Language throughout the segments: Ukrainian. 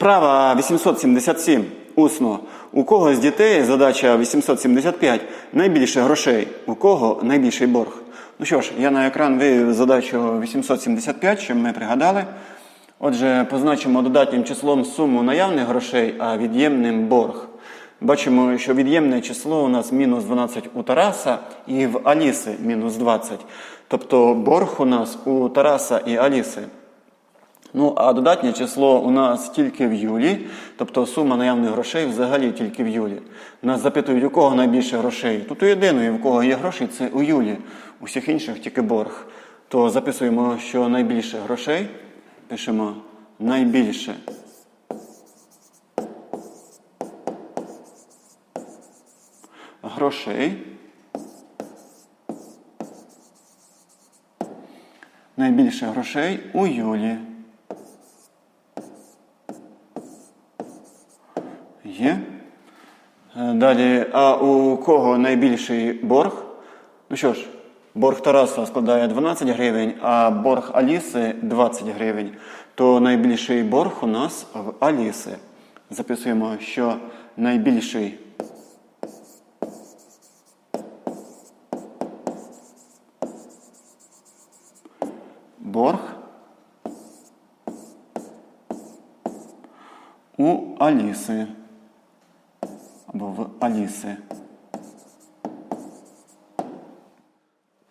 Вправа 877. Усно. У кого з дітей задача 875 найбільше грошей, у кого найбільший борг. Ну що ж, я на екран вивів задачу 875, щоб ми пригадали. Отже, позначимо додатнім числом суму наявних грошей, а від'ємним борг. Бачимо, що від'ємне число у нас мінус 12 у Тараса і в Аліси мінус 20. Тобто борг у нас у Тараса і Аліси. Ну, а додатнє число у нас тільки в Юлі, тобто сума наявних грошей взагалі тільки в Юлі. Нас запитують, у кого найбільше грошей. Тут у єдиної, в кого є гроші, це у Юлі. У всіх інших тільки борг. То записуємо, що найбільше грошей. Пишемо найбільше. Грошей. Найбільше грошей у Юлі. Є. Е, Далі, а у кого найбільший борг? Ну що ж, борг Тараса складає 12 гривень, а борг Аліси 20 гривень. То найбільший борг у нас в Аліси. Записуємо, що найбільший борг у Аліси або в Аліси.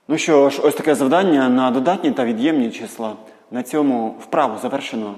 Ну що ж, ось таке завдання на додатні та від'ємні числа. На цьому вправу завершено.